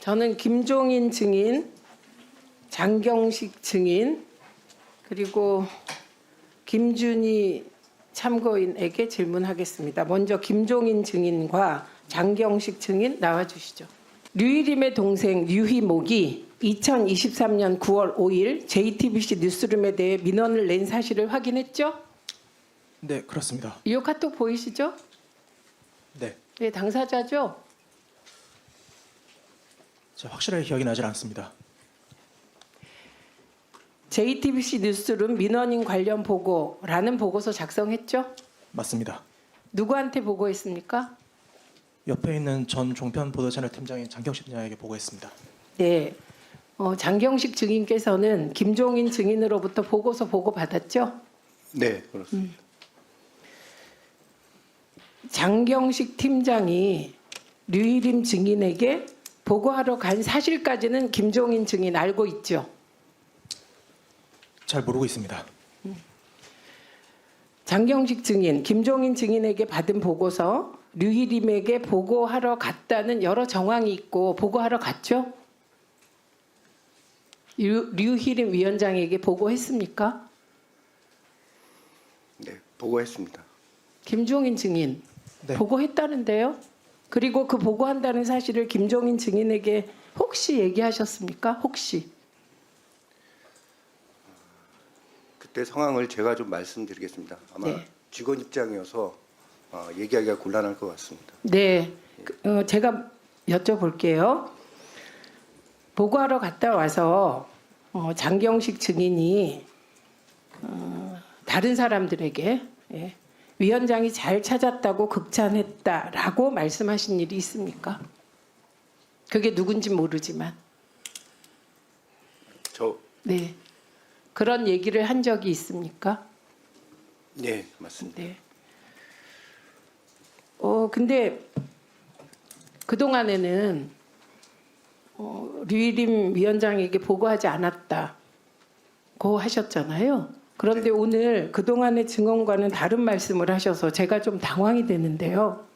저는 김종인 증인, 장경식 증인, 그리고 김준희 참고인에게 질문하겠습니다. 먼저 김종인 증인과 장경식 증인 나와 주시죠. 류일임의 동생 류희목이 2023년 9월 5일 JTBC 뉴스룸에 대해 민원을 낸 사실을 확인했죠? 네, 그렇습니다. 이 카톡 보이시죠? 네, 네, 당사자죠? 제가 확실하게 기억이 나질 않습니다. JTBC 뉴스룸 민원인 관련 보고라는 보고서 작성했죠? 맞습니다. 누구한테 보고했습니까? 옆에 있는 전 종편 보도채널 팀장인 장경식 팀장에게 보고했습니다. 네. 어, 장경식 증인께서는 김종인 증인으로부터 보고서 보고 받았죠? 네, 그렇습니다. 장경식 팀장이 류일임 증인에게 보고하러 간 사실까지는 김종인 증인 알고 있죠? 잘 모르고 있습니다. 장경식 증인, 김종인 증인에게 받은 보고서 류일임에게 보고하러 갔다는 여러 정황이 있고 보고하러 갔죠? 류, 류희림 위원장에게 보고했습니까? 네, 보고했습니다. 김종인 증인 네. 보고했다는데요. 그리고 그 보고한다는 사실을 김종인 증인에게 혹시 얘기하셨습니까? 혹시 그때 상황을 제가 좀 말씀드리겠습니다. 아마 네. 직원 입장이어서 어, 얘기하기가 곤란할 것 같습니다. 네, 그, 어, 제가 여쭤볼게요. 보고하러 갔다 와서 어, 장경식 증인이 어, 다른 사람들에게 예, 위원장이 잘 찾았다고 극찬했다라고 말씀하신 일이 있습니까? 그게 누군지 모르지만 저, 네 그런 얘기를 한 적이 있습니까? 네, 맞습니다. 네. 어 근데 그 동안에는 어, 류일임 위원장에게 보고하지 않았다고 하셨잖아요. 그런데 오늘 그 동안의 증언과는 다른 말씀을 하셔서 제가 좀 당황이 되는데요.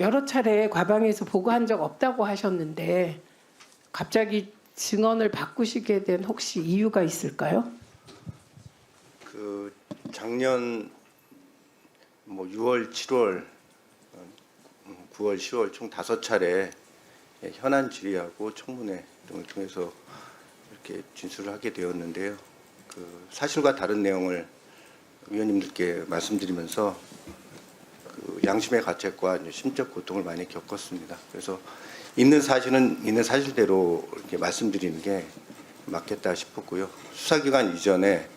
여러 차례 과방에서 보고한 적 없다고 하셨는데 갑자기 증언을 바꾸시게 된 혹시 이유가 있을까요? 그 작년 뭐 6월, 7월, 어, 9월, 10월 총 다섯 차례 예, 현안 질의하고 청문회 등을 통해서 이렇게 진술을 하게 되었는데요. 그 사실과 다른 내용을 위원님들께 말씀드리면서 그 양심의 가책과 심적 고통을 많이 겪었습니다. 그래서 있는 사실은 있는 사실대로 이렇게 말씀드리는 게 맞겠다 싶었고요. 수사기관 이전에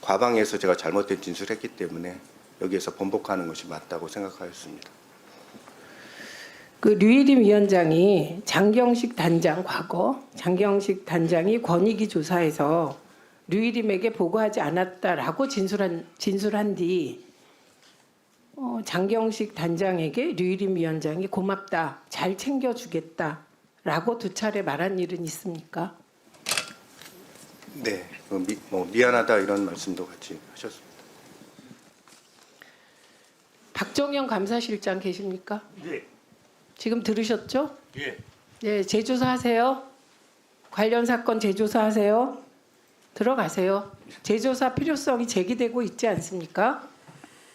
과방에서 제가 잘못된 진술했기 때문에 여기에서 번복하는 것이 맞다고 생각하였습니다. 그 류일임 위원장이 장경식 단장 과거 장경식 단장이 권익위 조사에서 류일임에게 보고하지 않았다라고 진술한 진술한 뒤 어, 장경식 단장에게 류일임 위원장이 고맙다 잘 챙겨주겠다라고 두 차례 말한 일은 있습니까? 네, 뭐, 미, 뭐 미안하다 이런 말씀도 같이 하셨습니다. 박정영 감사실장 계십니까? 예. 지금 들으셨죠? 예. 네, 재조사 하세요. 관련 사건 재조사 하세요. 들어가세요. 재조사 필요성이 제기되고 있지 않습니까?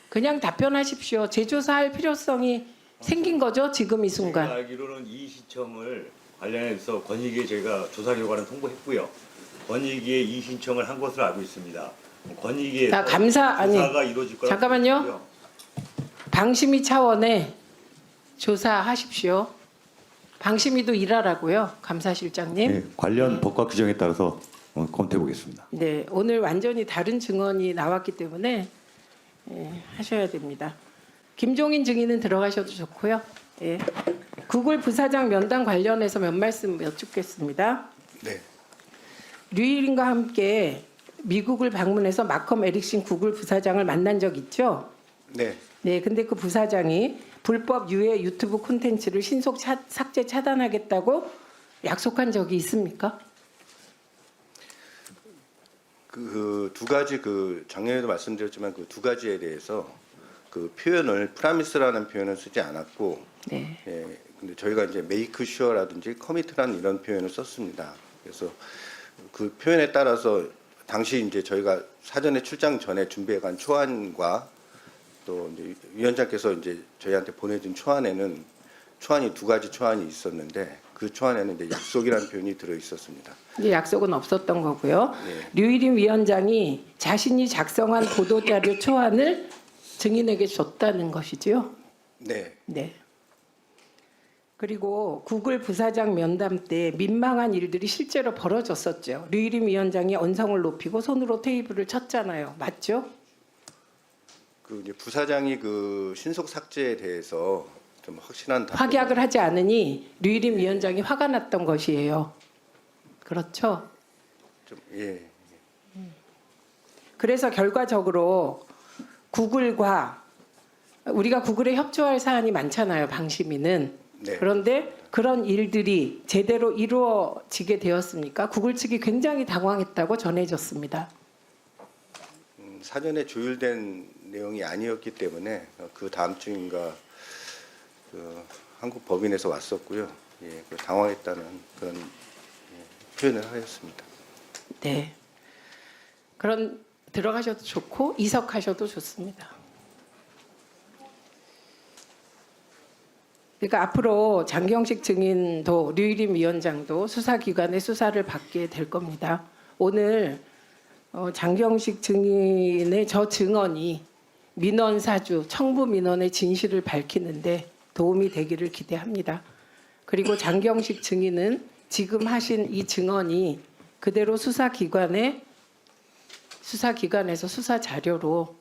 그냥 답변하십시오. 재조사할 필요성이 생긴 거죠, 지금 이 제가 순간. 알기로는 이 시청을 관련해서 권익위에 저희가 조사 결과는 통보했고요. 권익위에 이 신청을 한 것으로 알고 있습니다. 권익위에서 자, 감사- 아니, 조사가 이루어질 거라고 잠깐만요. 방심위 차원에 조사하십시오. 방심위도 일하라고요, 감사실장님. 네, 관련 법과 규정에 따라서 어, 검토해 보겠습니다. 네, 오늘 완전히 다른 증언이 나왔기 때문에 예, 하셔야 됩니다. 김종인 증인은 들어가셔도 좋고요. 예. 구글 부사장 면담 관련해서 몇 말씀 여쭙겠습니다. 네, 류일인과 함께 미국을 방문해서 마컴 에릭신 구글 부사장을 만난 적 있죠? 네, 네, 근데 그 부사장이 불법 유해 유튜브 콘텐츠를 신속 차- 삭제 차단하겠다고 약속한 적이 있습니까? 그두 가지 그 작년에도 말씀드렸지만 그 두 가지에 대해서 그 표현을 프라미스라는 표현을 쓰지 않았고 네. 예, 근데 저희가 이제 메이크 슈어라든지 커미트라는 이런 표현을 썼습니다. 그래서 그 표현에 따라서 당시 이제 저희가 사전에 출장 전에 준비해간 초안과 또 이제 위원장께서 이제 저희한테 보내준 초안에는 초안이 두 가지 초안이 있었는데 그 초안에는 이제 약속이라는 표현이 들어 있었습니다. 이제 약속은 없었던 거고요. 네. 류일임 위원장이 자신이 작성한 보도자료 초안을 증인에게 줬다는 것이지요. 네, 네. 그리고 구글 부사장 면담 때 민망한 일들이 실제로 벌어졌었죠. 류일임 위원장이 언성을 높이고 손으로 테이블을 쳤잖아요. 맞죠? 그 이제 부사장이 그 신속 삭제에 대해서 좀 확실한 답변을 확약을 하지 않으니 류일임 위원장이 화가 났던 것이에요. 그렇죠? 좀 예. 그래서 결과적으로 구글과 우리가 구글에 협조할 사안이 많잖아요. 방심위는. 네. 그런데 그런 일들이 제대로 이루어지게 되었습니까? 구글 측이 굉장히 당황했다고 전해졌습니다. 음, 사전에 조율된 내용이 아니었기 때문에 어, 그 다음 주인가 그 한국 법인에서 왔었고요. 예, 그 당황했다는 그런 예, 표현을 하였습니다. 네. 그런 들어가셔도 좋고 이석하셔도 좋습니다. 그러니까 앞으로 장경식 증인도 류일임 위원장도 수사기관의 수사를 받게 될 겁니다. 오늘 어, 장경식 증인의 저 증언이 민원 사주, 청부 민원의 진실을 밝히는데 도움이 되기를 기대합니다. 그리고 장경식 증인은 지금 하신 이 증언이 그대로 수사기관에 수사기관에서 수사 자료로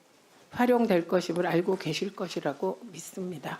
활용될 것임을 알고 계실 것이라고 믿습니다.